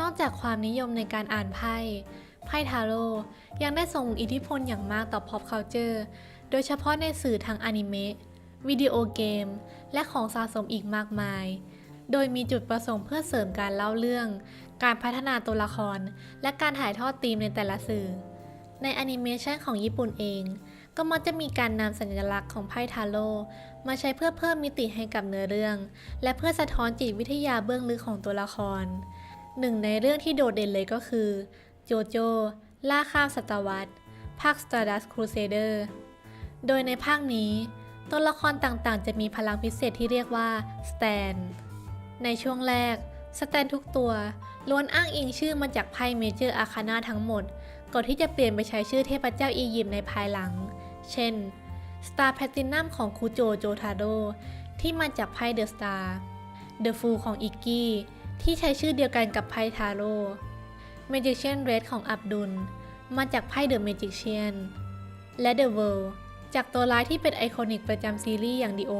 นอกจากความนิยมในการอ่านไพ่ ไพ่ทาโร่ยังได้ส่งอิทธิพลอย่างมากต่อ pop culture โดยเฉพาะในสื่อทางอนิเมะ วิดีโอเกม และของสะสมอีกมากมาย โดยมีจุดประสงค์เพื่อเสริมการเล่าเรื่อง การพัฒนาตัวละคร และการถ่ายทอดธีมในแต่ละสื่อ ในแอนิเมชันของญี่ปุ่นเอง ก็มักจะมีการนำสัญลักษณ์ของไพ่ทาโร่มาใช้เพื่อเพิ่มมิติให้กับเนื้อเรื่อง และเพื่อสะท้อนจิตวิทยาเบื้องลึกของตัวละคร หนึ่งในเรื่องที่โดดเด่นเลยก็คือ โจโจ ล่าข้ามศตวรรษ ภาค Stardust Crusader โดยในภาคนี้ ตัวละครต่างๆ จะมีพลังพิเศษที่เรียกว่า Stand ในช่วงแรกสแตนทุกตัวล้วนอ้างอิงชื่อมาจากไพ่เมเจอร์อาคานาทั้งหมด ก่อนที่จะเปลี่ยนไปใช้ชื่อเทพเจ้าอียิปต์ในภายหลัง เช่น Star Platinum ของคูโจโจทาโดที่มาจากไพ่เดอะสตาร์ The Fool ของอิกกี้ ที่ใช้ชื่อเดียวกันกับไพ่ทาโร่ Magician Red ของอับดุล มาจากไพ่ The Magician และ The World จากตัวร้ายที่เป็นไอคอนิกประจำซีรีส์อย่างดิโอ